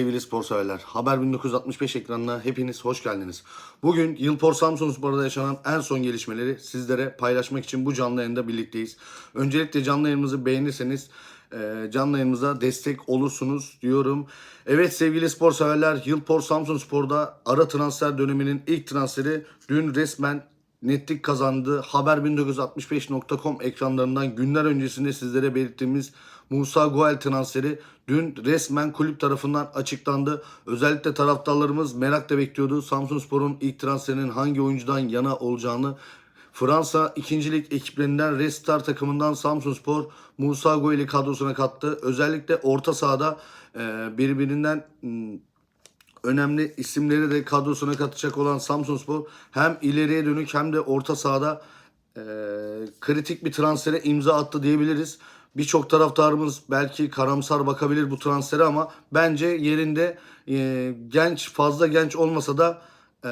Sevgili spor severler, Haber 1965 ekranına hepiniz hoş geldiniz. Bugün Yılpor Samsun Spor'da yaşanan en son gelişmeleri sizlere paylaşmak için bu canlı yayında birlikteyiz. Öncelikle canlı yayınımızı beğenirseniz e, canlı yayınımıza destek olursunuz diyorum. Evet sevgili spor severler, Yılpor Samsun Spor'da ara transfer döneminin ilk transferi dün resmen netlik kazandı. Haber1965.com ekranlarından günler öncesinde sizlere belirttiğimiz Musa Goel transferi dün resmen kulüp tarafından açıklandı. Özellikle taraftarlarımız merakla bekliyordu. Samsunspor'un ilk transferinin hangi oyuncudan yana olacağını. Fransa 2. Lig ekiplerinden Restar takımından Samsunspor Musa Goel'i kadrosuna kattı. Özellikle orta sahada e, birbirinden mm, önemli isimleri de kadrosuna katacak olan Samsunspor hem ileriye dönük hem de orta sahada e, kritik bir transfere imza attı diyebiliriz. Birçok taraftarımız belki karamsar bakabilir bu transfere ama bence yerinde e, genç fazla genç olmasa da e,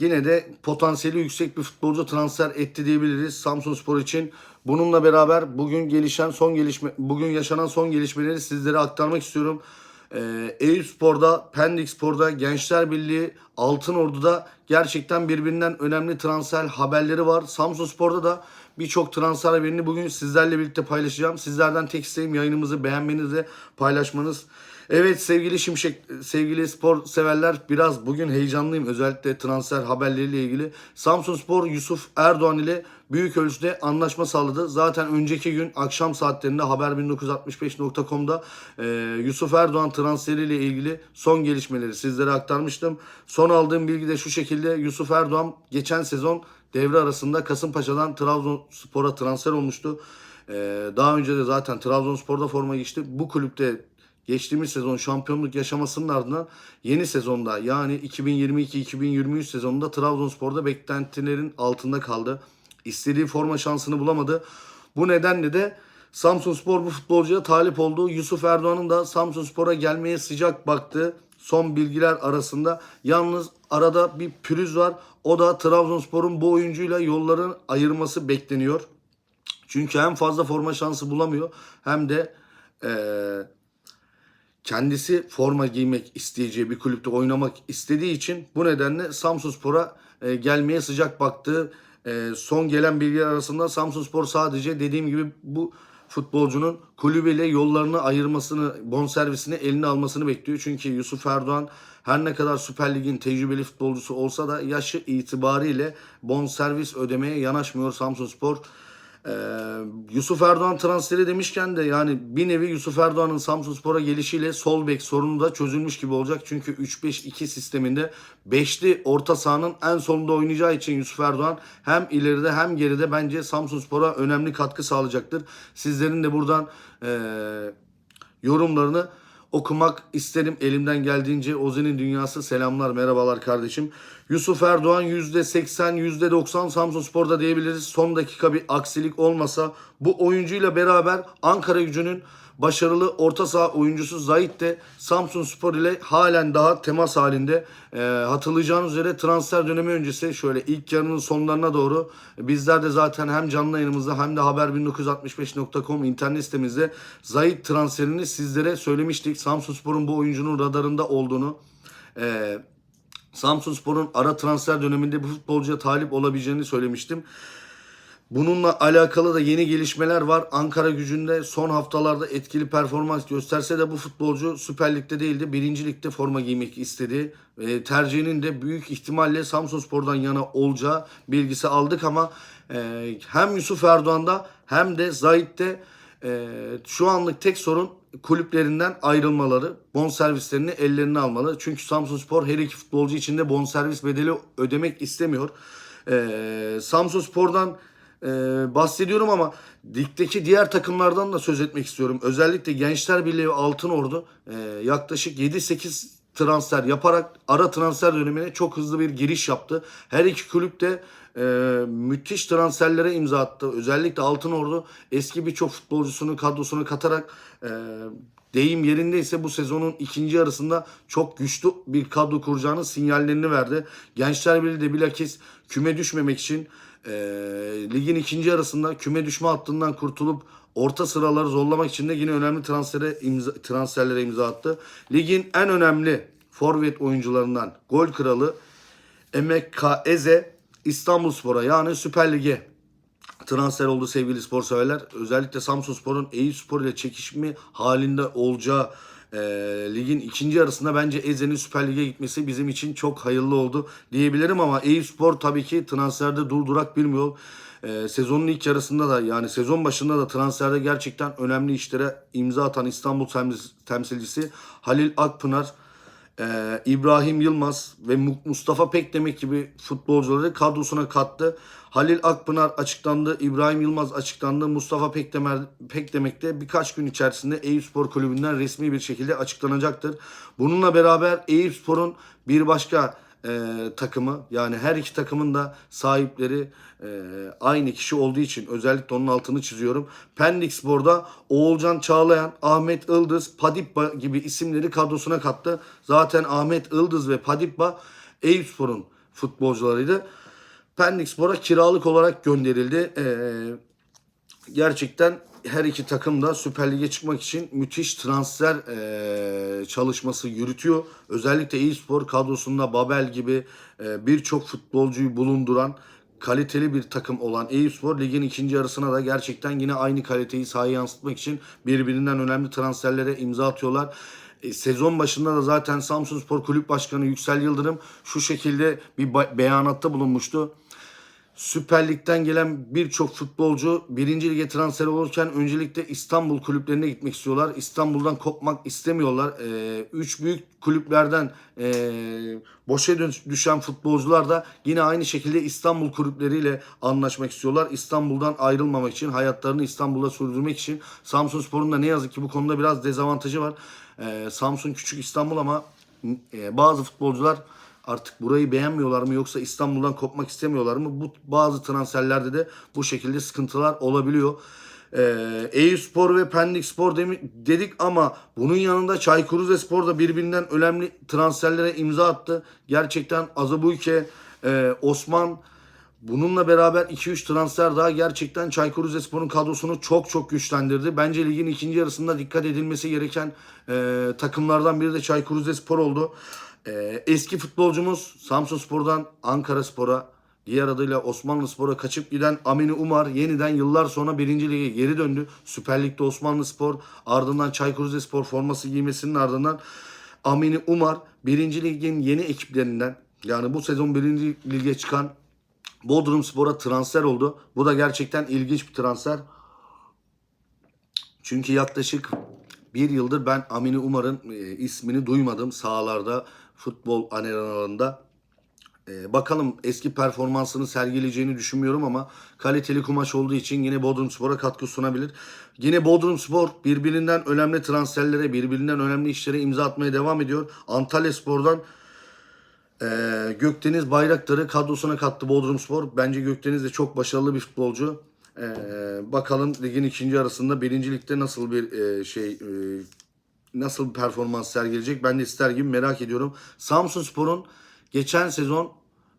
yine de potansiyeli yüksek bir futbolcu transfer etti diyebiliriz Samsunspor için. Bununla beraber bugün gelişen son gelişme bugün yaşanan son gelişmeleri sizlere aktarmak istiyorum. Ee, Eyüp Spor'da, Pendik Spor'da, Gençler Birliği, Altın Ordu'da gerçekten birbirinden önemli transfer haberleri var. Samsun Spor'da da birçok transfer haberini bugün sizlerle birlikte paylaşacağım. Sizlerden tek isteğim yayınımızı beğenmeniz ve paylaşmanız. Evet sevgili Şimşek, sevgili spor severler biraz bugün heyecanlıyım. Özellikle transfer haberleriyle ilgili. Samsun Spor Yusuf Erdoğan ile büyük ölçüde anlaşma sağladı. Zaten önceki gün akşam saatlerinde haber1965.com'da e, Yusuf Erdoğan transferiyle ilgili son gelişmeleri sizlere aktarmıştım. Son aldığım bilgi de şu şekilde Yusuf Erdoğan geçen sezon devre arasında Kasımpaşa'dan Trabzonspor'a transfer olmuştu. E, daha önce de zaten Trabzonspor'da forma giymişti. Bu kulüpte geçtiğimiz sezon şampiyonluk yaşamasının ardından yeni sezonda yani 2022-2023 sezonunda Trabzonspor'da beklentilerin altında kaldı. İstediği forma şansını bulamadı. Bu nedenle de Samsunspor bu futbolcuya talip oldu. Yusuf Erdoğan'ın da Samsunspor'a gelmeye sıcak baktığı son bilgiler arasında. Yalnız arada bir pürüz var. O da Trabzonspor'un bu oyuncuyla yolların ayırması bekleniyor. Çünkü hem fazla forma şansı bulamıyor hem de eee kendisi forma giymek isteyeceği bir kulüpte oynamak istediği için bu nedenle Samsunspor'a e, gelmeye sıcak baktığı e, son gelen bilgiler arasında Samsunspor sadece dediğim gibi bu futbolcunun kulübeyle yollarını ayırmasını, bonservisini eline almasını bekliyor. Çünkü Yusuf Erdoğan her ne kadar Süper Lig'in tecrübeli futbolcusu olsa da yaşı itibariyle bonservis ödemeye yanaşmıyor Samsunspor. Ee, Yusuf Erdoğan transferi demişken de yani bir nevi Yusuf Erdoğan'ın Samsunspor'a gelişiyle sol bek sorunu da çözülmüş gibi olacak. Çünkü 3-5-2 sisteminde 5'li orta sahanın en sonunda oynayacağı için Yusuf Erdoğan hem ileride hem geride bence Samsunspor'a önemli katkı sağlayacaktır. Sizlerin de buradan eee, yorumlarını okumak isterim elimden geldiğince. Ozi'nin dünyası selamlar merhabalar kardeşim. Yusuf Erdoğan %80 %90 Samsunspor'da diyebiliriz. Son dakika bir aksilik olmasa bu oyuncuyla beraber Ankara gücünün başarılı orta saha oyuncusu Zahit de Samsun Spor ile halen daha temas halinde. Ee, hatırlayacağınız üzere transfer dönemi öncesi şöyle ilk yarının sonlarına doğru bizler de zaten hem canlı yayınımızda hem de haber1965.com internet sitemizde Zahit transferini sizlere söylemiştik. Samsun Spor'un bu oyuncunun radarında olduğunu ee, Samsun Spor'un ara transfer döneminde bu futbolcuya talip olabileceğini söylemiştim. Bununla alakalı da yeni gelişmeler var. Ankara gücünde son haftalarda etkili performans gösterse de bu futbolcu Süper Lig'de. Birinci Lig'de forma giymek istedi. E, tercihinin de büyük ihtimalle Samsunspor'dan yana olacağı bilgisi aldık ama e, hem Yusuf Erdoğan'da hem de Zahit'te e, şu anlık tek sorun kulüplerinden ayrılmaları, bonservislerini ellerine almalı. Çünkü Samsunspor her iki futbolcu için de bonservis bedeli ödemek istemiyor. E, Samsunspor'dan e, bahsediyorum ama ligdeki diğer takımlardan da söz etmek istiyorum. Özellikle Gençler Birliği ve Altın Ordu e, yaklaşık 7-8 transfer yaparak ara transfer dönemine çok hızlı bir giriş yaptı. Her iki kulüp de e, müthiş transferlere imza attı. Özellikle Altın Ordu eski birçok futbolcusunu kadrosuna katarak e, deyim yerindeyse bu sezonun ikinci yarısında çok güçlü bir kadro kuracağının sinyallerini verdi. Gençler Birliği de bilakis küme düşmemek için e, ligin ikinci yarısında küme düşme hattından kurtulup orta sıraları zorlamak için de yine önemli transfere imza, transferlere imza attı. Ligin en önemli forvet oyuncularından gol kralı Emeka Eze İstanbulspor'a yani Süper Lig'e transfer oldu sevgili spor severler. Özellikle Samsunspor'un Eyüpspor ile çekişme halinde olacağı e, ligin ikinci yarısında bence Eze'nin Süper Lig'e gitmesi bizim için çok hayırlı oldu diyebilirim ama Eyüpspor tabii ki transferde durdurak bilmiyor. E, sezonun ilk yarısında da yani sezon başında da transferde gerçekten önemli işlere imza atan İstanbul temsil- temsilcisi Halil Akpınar ee, İbrahim Yılmaz ve Mu- Mustafa Pekdemek gibi futbolcuları kadrosuna kattı. Halil Akpınar açıklandı, İbrahim Yılmaz açıklandı, Mustafa Pekdemer, Pekdemek de birkaç gün içerisinde Eyüpspor Kulübü'nden resmi bir şekilde açıklanacaktır. Bununla beraber Eyüpspor'un bir başka e, takımı yani her iki takımın da sahipleri e, aynı kişi olduğu için özellikle onun altını çiziyorum. Pendik Spor'da Oğulcan Çağlayan, Ahmet Ildız, Padipba gibi isimleri kadrosuna kattı. Zaten Ahmet Ildız ve Padipba Eyüpspor'un futbolcularıydı. Pendik Spor'a kiralık olarak gönderildi. Ee, gerçekten her iki takım da Süper Lig'e çıkmak için müthiş transfer eee, çalışması yürütüyor. Özellikle Eyüpspor kadrosunda Babel gibi eee, birçok futbolcuyu bulunduran kaliteli bir takım olan Eyüpspor ligin ikinci yarısına da gerçekten yine aynı kaliteyi sahaya yansıtmak için birbirinden önemli transferlere imza atıyorlar. E, sezon başında da zaten Samsunspor Kulüp Başkanı Yüksel Yıldırım şu şekilde bir beyanatta bulunmuştu. Süper Lig'den gelen birçok futbolcu birinci lige transfer olurken öncelikle İstanbul kulüplerine gitmek istiyorlar. İstanbul'dan kopmak istemiyorlar. Ee, üç büyük kulüplerden e, boşa düşen futbolcular da yine aynı şekilde İstanbul kulüpleriyle anlaşmak istiyorlar. İstanbul'dan ayrılmamak için, hayatlarını İstanbul'da sürdürmek için. Samsunspor'un da ne yazık ki bu konuda biraz dezavantajı var. Ee, Samsun küçük İstanbul ama e, bazı futbolcular artık burayı beğenmiyorlar mı yoksa İstanbul'dan kopmak istemiyorlar mı? Bu bazı transferlerde de bu şekilde sıkıntılar olabiliyor. Ee, Eyüpspor ve Pendik Spor dedik ama bunun yanında Çaykur Rizespor da birbirinden önemli transferlere imza attı. Gerçekten Azabuike, e, Osman bununla beraber 2-3 transfer daha gerçekten Çaykur Rizespor'un kadrosunu çok çok güçlendirdi. Bence ligin ikinci yarısında dikkat edilmesi gereken e, takımlardan biri de Çaykur Rizespor oldu. E, eski futbolcumuz Samsunspor'dan Ankara Spor'a diğer adıyla Osmanlı Spor'a kaçıp giden Amini Umar yeniden yıllar sonra birinci lige geri döndü. Süper Lig'de Osmanlı Spor ardından Çaykur Rizespor forması giymesinin ardından Amini Umar birinci ligin yeni ekiplerinden yani bu sezon birinci lige çıkan Bodrum Spor'a transfer oldu. Bu da gerçekten ilginç bir transfer. Çünkü yaklaşık bir yıldır ben Amini Umar'ın e, ismini duymadım sahalarda, futbol arenalarında. E, bakalım eski performansını sergileyeceğini düşünmüyorum ama kaliteli kumaş olduğu için yine Bodrumspor'a katkı sunabilir. Yine Bodrumspor birbirinden önemli transferlere, birbirinden önemli işlere imza atmaya devam ediyor. Antalya Spor'dan ee, Gökdeniz Bayraktar'ı kadrosuna kattı Bodrumspor. Bence Gökdeniz de çok başarılı bir futbolcu. Ee, bakalım ligin ikinci arasında birinci ligde nasıl bir e, şey e, nasıl bir performans sergileyecek ben de ister gibi merak ediyorum. Samsunspor'un geçen sezon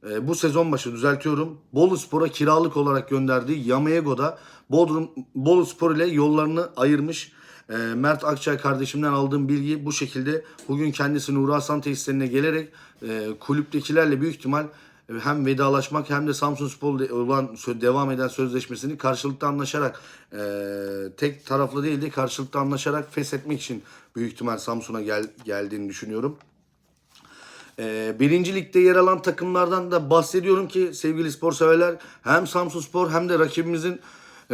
e, bu sezon başı düzeltiyorum. Bolu Spor'a kiralık olarak gönderdiği Yamaego'da Bodrum Bolu Spor ile yollarını ayırmış. E, Mert Akçay kardeşimden aldığım bilgi bu şekilde. Bugün kendisi Nuri Hasan tesislerine gelerek e, kulüptekilerle büyük ihtimal hem vedalaşmak hem de Samsun Spor'la olan devam eden sözleşmesini karşılıklı anlaşarak e, tek taraflı değil de karşılıklı anlaşarak feshetmek için büyük ihtimal Samsun'a gel, geldiğini düşünüyorum. Ee, birinci ligde yer alan takımlardan da bahsediyorum ki sevgili spor severler hem Samsun Spor hem de rakibimizin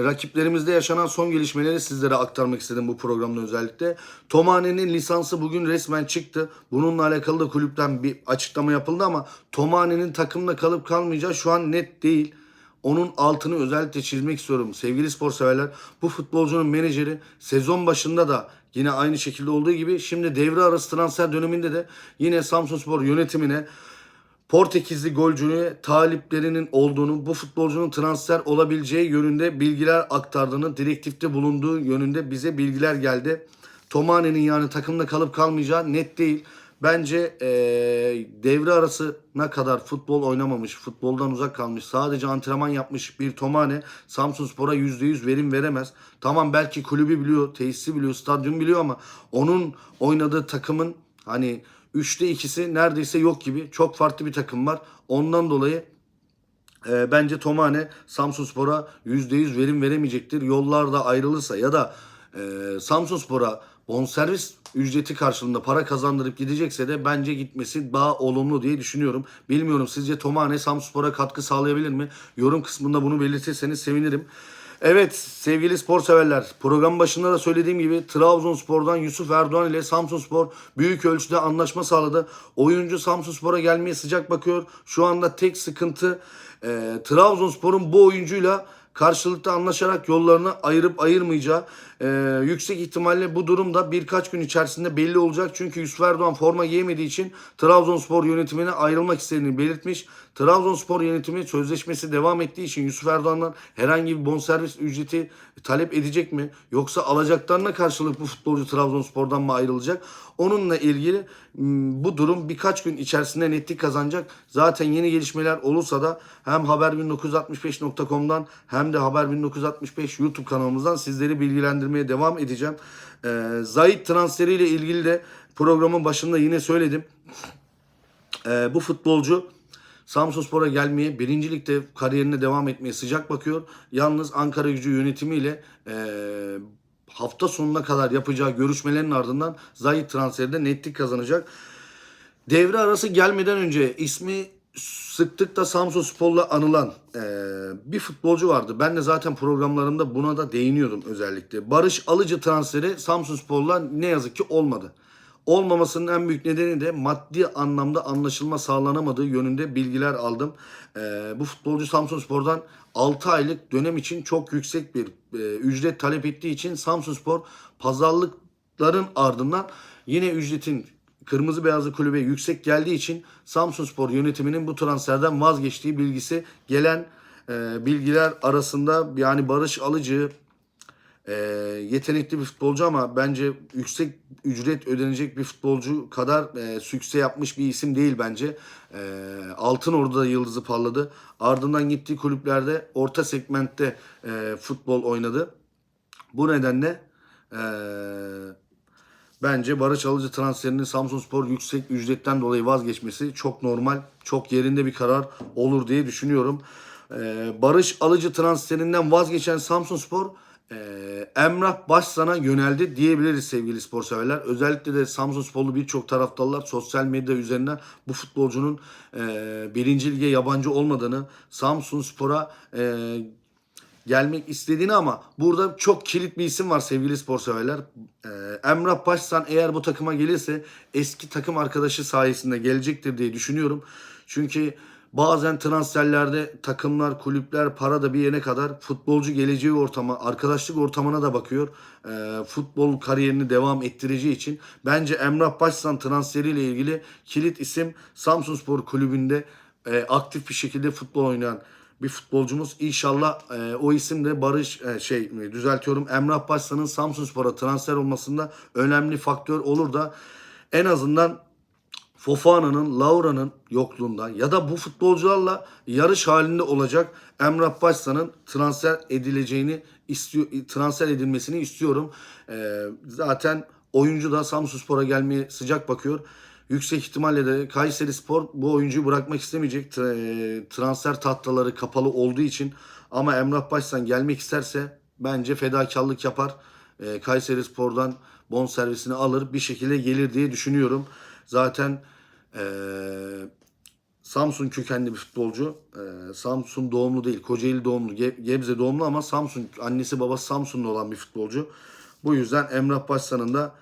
rakiplerimizde yaşanan son gelişmeleri sizlere aktarmak istedim bu programda özellikle. Tomane'nin lisansı bugün resmen çıktı. Bununla alakalı da kulüpten bir açıklama yapıldı ama Tomane'nin takımda kalıp kalmayacağı şu an net değil. Onun altını özellikle çizmek istiyorum. Sevgili spor severler bu futbolcunun menajeri sezon başında da yine aynı şekilde olduğu gibi şimdi devre arası transfer döneminde de yine Samsunspor yönetimine Portekizli golcüye taliplerinin olduğunu, bu futbolcunun transfer olabileceği yönünde bilgiler aktardığını, direktifte bulunduğu yönünde bize bilgiler geldi. Tomane'nin yani takımda kalıp kalmayacağı net değil. Bence e, devre arasına kadar futbol oynamamış, futboldan uzak kalmış, sadece antrenman yapmış bir Tomane Samsun Spor'a %100 verim veremez. Tamam belki kulübü biliyor, tesisi biliyor, stadyum biliyor ama onun oynadığı takımın hani 3'te 2'si neredeyse yok gibi. Çok farklı bir takım var. Ondan dolayı e, bence Tomane Samsunspor'a %100 verim veremeyecektir. Yollarda ayrılırsa ya da e, Samsunspor'a bonservis ücreti karşılığında para kazandırıp gidecekse de bence gitmesi daha olumlu diye düşünüyorum. Bilmiyorum sizce Tomane Samsunspor'a katkı sağlayabilir mi? Yorum kısmında bunu belirtirseniz sevinirim. Evet sevgili spor severler program başında da söylediğim gibi Trabzonspor'dan Yusuf Erdoğan ile Samsunspor büyük ölçüde anlaşma sağladı. Oyuncu Samsunspor'a gelmeye sıcak bakıyor. Şu anda tek sıkıntı e, Trabzonspor'un bu oyuncuyla karşılıklı anlaşarak yollarını ayırıp ayırmayacağı e, yüksek ihtimalle bu durum da birkaç gün içerisinde belli olacak. Çünkü Yusuf Erdoğan forma giyemediği için Trabzonspor yönetimine ayrılmak istediğini belirtmiş. Trabzonspor yönetimi sözleşmesi devam ettiği için Yusuf Erdoğan'dan herhangi bir bonservis ücreti talep edecek mi? Yoksa alacaklarına karşılık bu futbolcu Trabzonspor'dan mı ayrılacak? Onunla ilgili m, bu durum birkaç gün içerisinde netlik kazanacak. Zaten yeni gelişmeler olursa da hem haber1965.com'dan hem de haber1965 YouTube kanalımızdan sizleri bilgilendirmeye devam edeceğim. Ee, Zayt transferiyle ilgili de programın başında yine söyledim. Ee, bu futbolcu Samsunspor'a gelmeye, birincilikte kariyerine devam etmeye sıcak bakıyor. Yalnız Ankara gücü yönetimiyle e, hafta sonuna kadar yapacağı görüşmelerin ardından Zayt transferinde netlik kazanacak. Devre arası gelmeden önce ismi sıklıkla Samsun Spor'la anılan e, bir futbolcu vardı. Ben de zaten programlarımda buna da değiniyordum özellikle. Barış Alıcı transferi Samsun Spor'la ne yazık ki olmadı. Olmamasının en büyük nedeni de maddi anlamda anlaşılma sağlanamadığı yönünde bilgiler aldım. E, bu futbolcu Samsun Spor'dan 6 aylık dönem için çok yüksek bir e, ücret talep ettiği için Samsun Spor pazarlıkların ardından yine ücretin kırmızı beyazlı kulübe yüksek geldiği için Samsunspor yönetiminin bu transferden vazgeçtiği bilgisi gelen e, bilgiler arasında yani Barış Alıcı e, yetenekli bir futbolcu ama bence yüksek ücret ödenecek bir futbolcu kadar e, sükse yapmış bir isim değil bence. E, Altın Ordu'da yıldızı parladı. Ardından gittiği kulüplerde orta segmentte e, futbol oynadı. Bu nedenle e, Bence Barış Alıcı transferinin Samsunspor yüksek ücretten dolayı vazgeçmesi çok normal, çok yerinde bir karar olur diye düşünüyorum. Ee, Barış Alıcı transferinden vazgeçen Samsunspor e, Emrah Başsan'a yöneldi diyebiliriz sevgili spor severler. Özellikle de Samsunsporlu birçok taraftarlar sosyal medya üzerinden bu futbolcunun e, birinci lige yabancı olmadığını, Samsunspor'a e, gelmek istediğini ama burada çok kilit bir isim var sevgili spor severler. Ee, Emrah Başsan eğer bu takıma gelirse eski takım arkadaşı sayesinde gelecektir diye düşünüyorum. Çünkü bazen transferlerde takımlar, kulüpler para da bir yere kadar futbolcu geleceği ortama, arkadaşlık ortamına da bakıyor. Ee, futbol kariyerini devam ettireceği için bence Emrah Başsan transferiyle ilgili kilit isim Samsunspor kulübünde e, aktif bir şekilde futbol oynayan bir futbolcumuz. İnşallah e, o isim de Barış e, şey e, düzeltiyorum Emrah Başsan'ın Samsunspor'a transfer olmasında önemli faktör olur da en azından Fofana'nın, Laura'nın yokluğunda ya da bu futbolcularla yarış halinde olacak Emrah Başsan'ın transfer edileceğini istiyor, transfer edilmesini istiyorum. E, zaten oyuncu da Samsunspor'a gelmeye sıcak bakıyor. Yüksek ihtimalle de Kayseri Spor bu oyuncuyu bırakmak istemeyecek. Tra- Transfer tahtaları kapalı olduğu için. Ama Emrah Başsan gelmek isterse bence fedakarlık yapar. Ee, Kayseri Spor'dan bon servisini alır bir şekilde gelir diye düşünüyorum. Zaten ee, Samsun kökenli bir futbolcu. Ee, Samsun doğumlu değil. Kocaeli doğumlu. Ge- Gebze doğumlu ama Samsun annesi babası Samsunlu olan bir futbolcu. Bu yüzden Emrah Başsan'ın da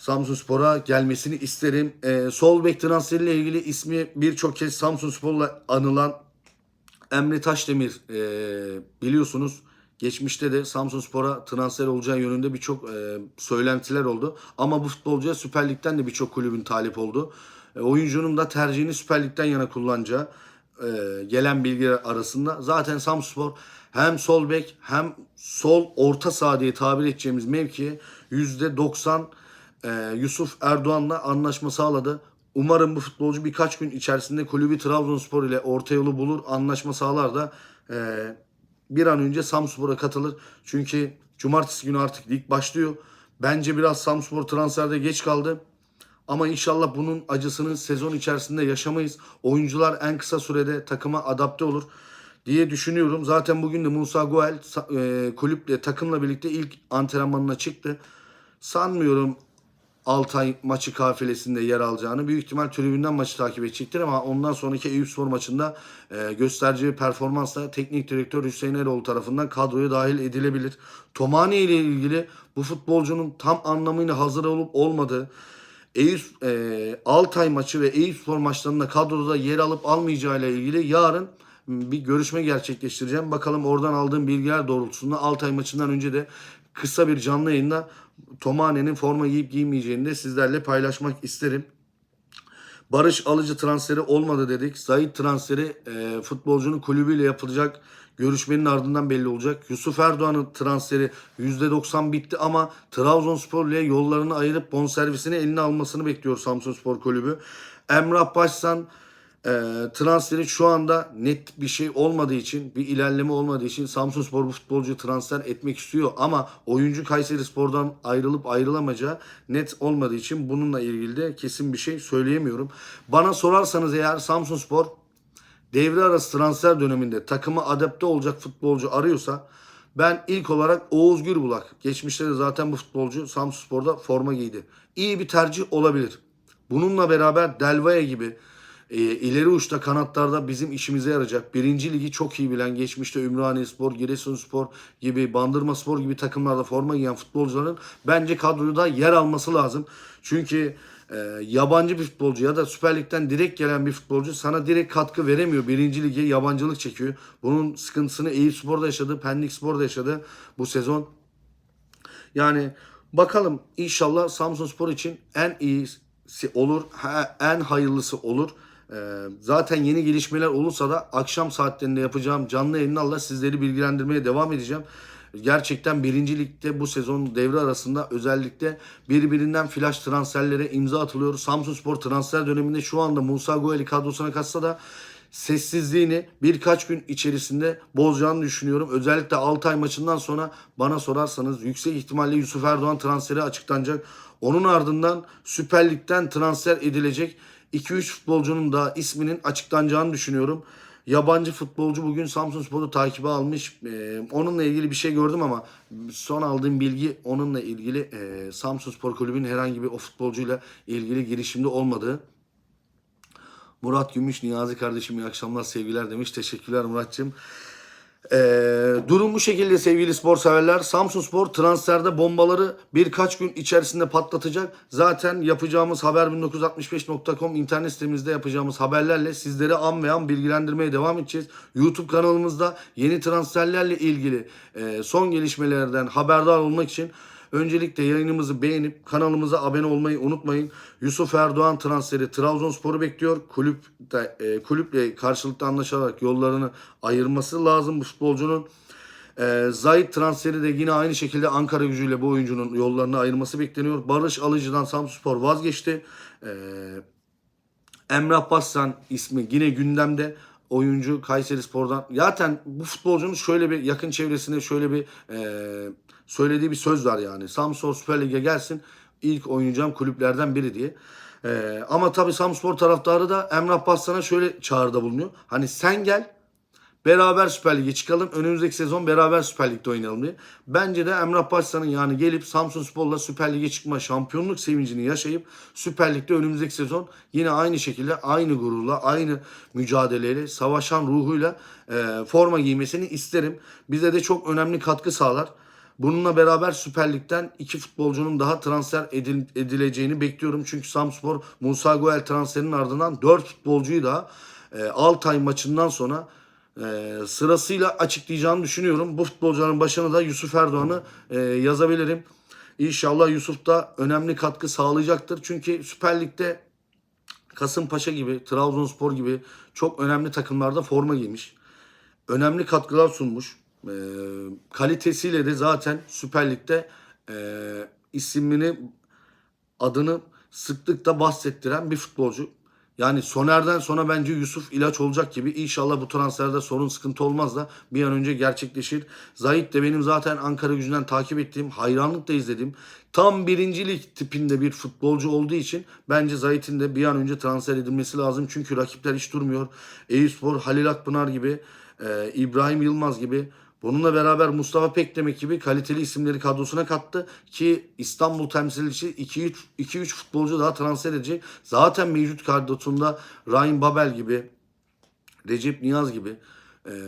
Samsunspor'a gelmesini isterim. Ee, sol bek transferiyle ilgili ismi birçok kez Samsunspor'la anılan Emre Taşdemir e, biliyorsunuz geçmişte de Samsunspor'a transfer olacağı yönünde birçok e, söylentiler oldu. Ama bu futbolcuya Süper Lig'den de birçok kulübün talip oldu. E, oyuncunun da tercihini Süper Lig'den yana kullanacağı e, gelen bilgiler arasında. Zaten Samsunspor hem sol bek hem sol orta saha diye tabir edeceğimiz mevkiye %90 e, Yusuf Erdoğan'la anlaşma sağladı. Umarım bu futbolcu birkaç gün içerisinde kulübü Trabzonspor ile orta yolu bulur, anlaşma sağlar da e, bir an önce Samspor'a katılır. Çünkü cumartesi günü artık lig başlıyor. Bence biraz Samspor transferde geç kaldı. Ama inşallah bunun acısını sezon içerisinde yaşamayız. Oyuncular en kısa sürede takıma adapte olur diye düşünüyorum. Zaten bugün de Musa Goel sa- e, kulüple takımla birlikte ilk antrenmanına çıktı. Sanmıyorum Altay maçı kafilesinde yer alacağını. Büyük ihtimal tribünden maçı takip edecektir ama ondan sonraki Eyüpspor maçında e, göstereceği performansla teknik direktör Hüseyin Eroğlu tarafından kadroya dahil edilebilir. Tomani ile ilgili bu futbolcunun tam anlamıyla hazır olup olmadığı Eyüp e, Altay maçı ve Eyüpspor maçlarında kadroda yer alıp almayacağı ile ilgili yarın bir görüşme gerçekleştireceğim. Bakalım oradan aldığım bilgiler doğrultusunda Altay maçından önce de kısa bir canlı yayında Tomane'nin forma giyip giymeyeceğini de sizlerle paylaşmak isterim. Barış Alıcı transferi olmadı dedik. Zahit transferi e, futbolcunun kulübüyle yapılacak görüşmenin ardından belli olacak. Yusuf Erdoğan'ın transferi %90 bitti ama Trabzonspor ile yollarını ayırıp bonservisini eline almasını bekliyor Samsunspor Kulübü. Emrah Başsan e, transferi şu anda net bir şey olmadığı için, bir ilerleme olmadığı için Samsunspor bu futbolcuyu transfer etmek istiyor ama oyuncu Kayseri Spor'dan ayrılıp ayrılamayacağı net olmadığı için bununla ilgili de kesin bir şey söyleyemiyorum. Bana sorarsanız eğer Samsunspor devre arası transfer döneminde takıma adapte olacak futbolcu arıyorsa ben ilk olarak Oğuz Gürbulak. Geçmişte de zaten bu futbolcu Samsunspor'da forma giydi. İyi bir tercih olabilir. Bununla beraber Delvaya gibi e, ileri uçta kanatlarda bizim işimize yarayacak. Birinci ligi çok iyi bilen geçmişte Ümraniye Spor, Giresunspor gibi, Bandırma Spor gibi takımlarda forma giyen futbolcuların bence kadroda yer alması lazım. Çünkü e, yabancı bir futbolcu ya da Süper Lig'den direkt gelen bir futbolcu sana direkt katkı veremiyor. Birinci lige yabancılık çekiyor. Bunun sıkıntısını Eyüpspor'da yaşadı, Pendik Spor'da yaşadı bu sezon. Yani bakalım inşallah Samsunspor için en iyisi olur, en hayırlısı olur. Ee, zaten yeni gelişmeler olursa da akşam saatlerinde yapacağım canlı yayınlarla sizleri bilgilendirmeye devam edeceğim. Gerçekten birinci ligde bu sezon devre arasında özellikle birbirinden flash transferlere imza atılıyor. Samsunspor transfer döneminde şu anda Musa Goeli kadrosuna katsa da sessizliğini birkaç gün içerisinde bozacağını düşünüyorum. Özellikle Altay maçından sonra bana sorarsanız yüksek ihtimalle Yusuf Erdoğan transferi açıklanacak. Onun ardından Süper Lig'den transfer edilecek 2-3 futbolcunun da isminin açıklanacağını düşünüyorum. Yabancı futbolcu bugün Samsunspor'u takibe almış. Ee, onunla ilgili bir şey gördüm ama son aldığım bilgi onunla ilgili e, Samsunspor Kulübü'nün herhangi bir o futbolcuyla ilgili girişimde olmadığı. Murat Gümüş, Niyazi kardeşim iyi akşamlar sevgiler demiş. Teşekkürler Murat'cığım. Ee, durum bu şekilde sevgili spor severler. Samsun Spor transferde bombaları birkaç gün içerisinde patlatacak. Zaten yapacağımız haber1965.com internet sitemizde yapacağımız haberlerle sizleri an ve an bilgilendirmeye devam edeceğiz. YouTube kanalımızda yeni transferlerle ilgili e, son gelişmelerden haberdar olmak için Öncelikle yayınımızı beğenip kanalımıza abone olmayı unutmayın. Yusuf Erdoğan transferi Trabzonspor'u bekliyor. Kulüp de, e, kulüple karşılıklı anlaşarak yollarını ayırması lazım bu futbolcunun. E, Zayt transferi de yine aynı şekilde Ankara gücüyle bu oyuncunun yollarını ayırması bekleniyor. Barış Alıcı'dan Samsunspor vazgeçti. E, Emrah Bassan ismi yine gündemde oyuncu Kayseri Spor'dan. Zaten bu futbolcunun şöyle bir yakın çevresinde şöyle bir e, söylediği bir söz var yani. Samsun Süper Lig'e gelsin ilk oynayacağım kulüplerden biri diye. E, ama tabii Samspor taraftarı da Emrah Bassan'a şöyle çağrıda bulunuyor. Hani sen gel Beraber Süper Lig'e çıkalım. Önümüzdeki sezon beraber Süper Lig'de oynayalım diye. Bence de Emrah Başsan'ın yani gelip Samsun Spor'la Süper Lig'e çıkma şampiyonluk sevincini yaşayıp Süper Lig'de önümüzdeki sezon yine aynı şekilde aynı gururla, aynı mücadeleyle, savaşan ruhuyla e, forma giymesini isterim. Bize de çok önemli katkı sağlar. Bununla beraber Süper Lig'den iki futbolcunun daha transfer edil- edileceğini bekliyorum. Çünkü Samspor Musa Goel transferinin ardından 4 futbolcuyu da e, Altay maçından sonra e, sırasıyla açıklayacağını düşünüyorum. Bu futbolcuların başına da Yusuf Erdoğan'ı e, yazabilirim. İnşallah Yusuf da önemli katkı sağlayacaktır. Çünkü Süper Lig'de Kasımpaşa gibi, Trabzonspor gibi çok önemli takımlarda forma giymiş. Önemli katkılar sunmuş. E, kalitesiyle de zaten Süper Lig'de e, ismini adını sıklıkla bahsettiren bir futbolcu. Yani Soner'den sonra bence Yusuf ilaç olacak gibi. İnşallah bu transferde sorun sıkıntı olmaz da bir an önce gerçekleşir. Zahit de benim zaten Ankara gücünden takip ettiğim, hayranlıkla izlediğim tam birincilik tipinde bir futbolcu olduğu için bence Zahit'in de bir an önce transfer edilmesi lazım. Çünkü rakipler hiç durmuyor. Eyüpspor, Halil Akpınar gibi, e, İbrahim Yılmaz gibi Bununla beraber Mustafa Pekdemek gibi kaliteli isimleri kadrosuna kattı ki İstanbul temsilcisi 2-3 futbolcu daha transfer edecek. Zaten mevcut kadrosunda Ryan Babel gibi, Recep Niyaz gibi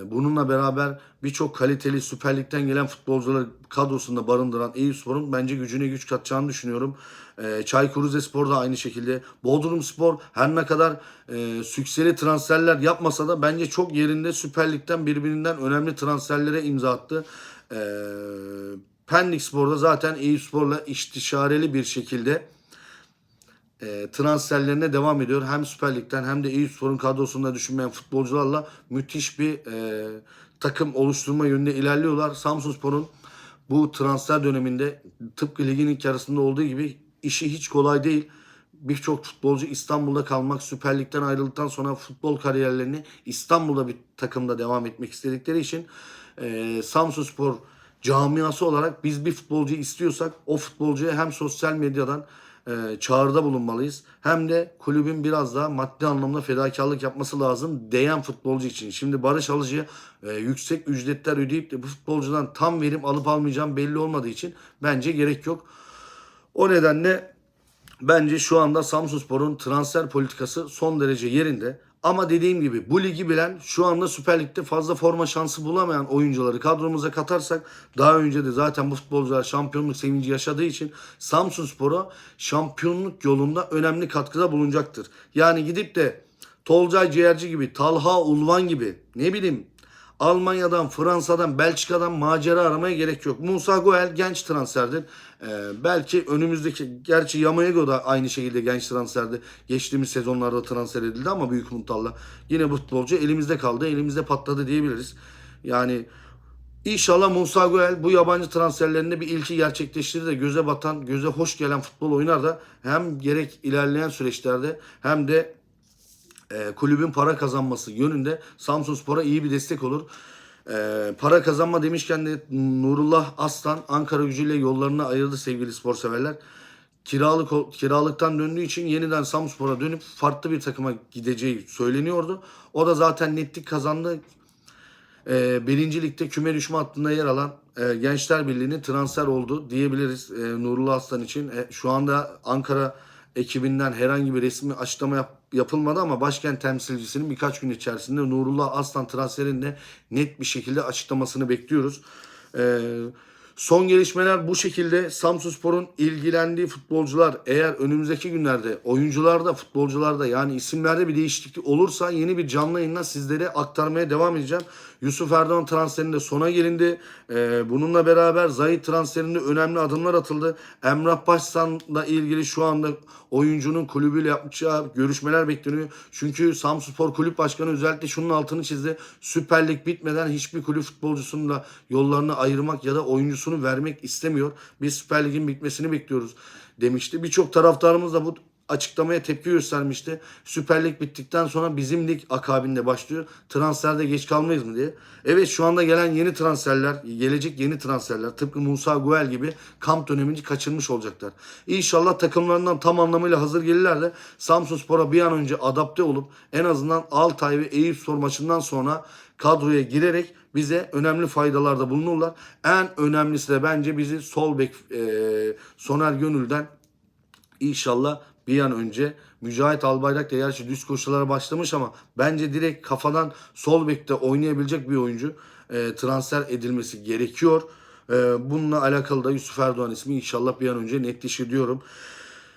bununla beraber birçok kaliteli Süper Lig'den gelen futbolcuları kadrosunda barındıran Eyüpspor'un bence gücüne güç katacağını düşünüyorum. E, Çaykur Rizespor da aynı şekilde. Bodrum Spor her ne kadar e, sükseli transferler yapmasa da bence çok yerinde Süper Lig'den birbirinden önemli transferlere imza attı. E, Pendik Spor'da zaten Eyüpspor'la istişareli bir şekilde e, transferlerine devam ediyor. Hem Süper Lig'den hem de Eyüpspor'un kadrosunda düşünmeyen futbolcularla müthiş bir e, takım oluşturma yönünde ilerliyorlar. Samsunspor'un bu transfer döneminde tıpkı ligin ilk yarısında olduğu gibi işi hiç kolay değil. Birçok futbolcu İstanbul'da kalmak, Süper Lig'den ayrıldıktan sonra futbol kariyerlerini İstanbul'da bir takımda devam etmek istedikleri için e, Samsunspor camiası olarak biz bir futbolcu istiyorsak o futbolcuya hem sosyal medyadan e, çağrıda bulunmalıyız. Hem de kulübün biraz daha maddi anlamda fedakarlık yapması lazım değen futbolcu için. Şimdi Barış Alıcı'ya e, yüksek ücretler ödeyip de bu futbolcudan tam verim alıp almayacağım belli olmadığı için bence gerek yok. O nedenle bence şu anda Samsunspor'un transfer politikası son derece yerinde. Ama dediğim gibi bu ligi bilen şu anda Süper Lig'de fazla forma şansı bulamayan oyuncuları kadromuza katarsak daha önce de zaten bu futbolcular şampiyonluk sevinci yaşadığı için Samsunspor'a şampiyonluk yolunda önemli katkıda bulunacaktır. Yani gidip de Tolcay Ciğerci gibi, Talha Ulvan gibi ne bileyim Almanya'dan, Fransa'dan, Belçika'dan macera aramaya gerek yok. Musa Goel genç transferdir. Ee, belki önümüzdeki, gerçi Yamayago da aynı şekilde genç transferdi. Geçtiğimiz sezonlarda transfer edildi ama büyük umutlarla. Yine bu futbolcu elimizde kaldı, elimizde patladı diyebiliriz. Yani İnşallah Musa Goel bu yabancı transferlerinde bir ilki gerçekleştirir de göze batan, göze hoş gelen futbol oynar da hem gerek ilerleyen süreçlerde hem de e, kulübün para kazanması yönünde Samsun Spor'a iyi bir destek olur. E, para kazanma demişken de Nurullah Aslan Ankara gücüyle yollarını ayırdı sevgili spor severler. Kiralık kiralıktan döndüğü için yeniden Samspor'a dönüp farklı bir takıma gideceği söyleniyordu. O da zaten netlik kazandı. E, birinci ligde küme düşme hattında yer alan e, Gençler Birliği'nin transfer oldu diyebiliriz e, Nurullah Aslan için. E, şu anda Ankara ekibinden herhangi bir resmi açıklama yap, yapılmadı ama başkent temsilcisinin birkaç gün içerisinde Nurullah Aslan transferinde net bir şekilde açıklamasını bekliyoruz. Ee, son gelişmeler bu şekilde. Samsunspor'un ilgilendiği futbolcular eğer önümüzdeki günlerde oyuncularda, futbolcularda yani isimlerde bir değişiklik olursa yeni bir canlı yayınla sizlere aktarmaya devam edeceğim. Yusuf Erdoğan transferinde sona gelindi. Ee, bununla beraber Zahit transferinde önemli adımlar atıldı. Emrah Başsan'la ilgili şu anda oyuncunun kulübüyle yapacağı görüşmeler bekleniyor. Çünkü Samspor Kulüp Başkanı özellikle şunun altını çizdi. Süper Lig bitmeden hiçbir kulüp futbolcusunla yollarını ayırmak ya da oyuncusunu vermek istemiyor. Biz Süper Lig'in bitmesini bekliyoruz demişti. Birçok taraftarımız da bu açıklamaya tepki göstermişti. Süper Lig bittikten sonra bizim lig akabinde başlıyor. Transferde geç kalmayız mı diye. Evet şu anda gelen yeni transferler, gelecek yeni transferler tıpkı Musa Guel gibi kamp dönemini kaçırmış olacaklar. İnşallah takımlarından tam anlamıyla hazır gelirler de Samsunspor'a bir an önce adapte olup en azından Altay ve Eyüpspor maçından sonra kadroya girerek bize önemli faydalarda bulunurlar. En önemlisi de bence bizi sol bek e, Soner Gönül'den İnşallah bir an önce Mücahit Albayrak da gerçi düz koşulara başlamış ama bence direkt kafadan sol bekte oynayabilecek bir oyuncu e, transfer edilmesi gerekiyor. E, bununla alakalı da Yusuf Erdoğan ismi inşallah bir an önce netleşir diyorum.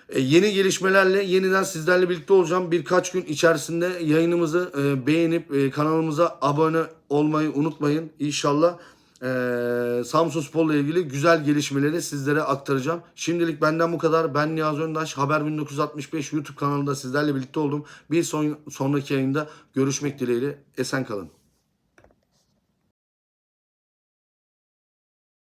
E, yeni gelişmelerle yeniden sizlerle birlikte olacağım. Birkaç gün içerisinde yayınımızı e, beğenip e, kanalımıza abone olmayı unutmayın. İnşallah ee, Samsun Spor'la ilgili güzel gelişmeleri sizlere aktaracağım. Şimdilik benden bu kadar. Ben Niyazi Öndaş. Haber 1965 YouTube kanalında sizlerle birlikte oldum. Bir son, sonraki yayında görüşmek dileğiyle. Esen kalın.